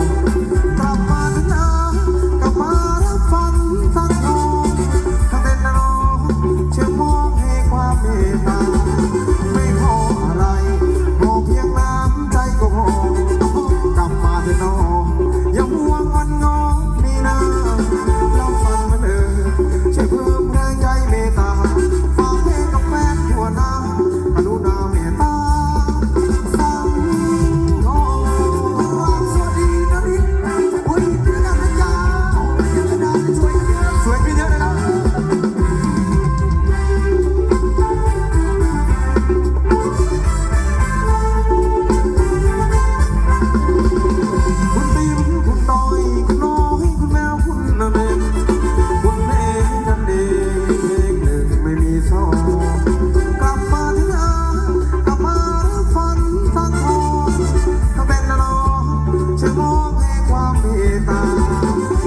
Thank you. มีตา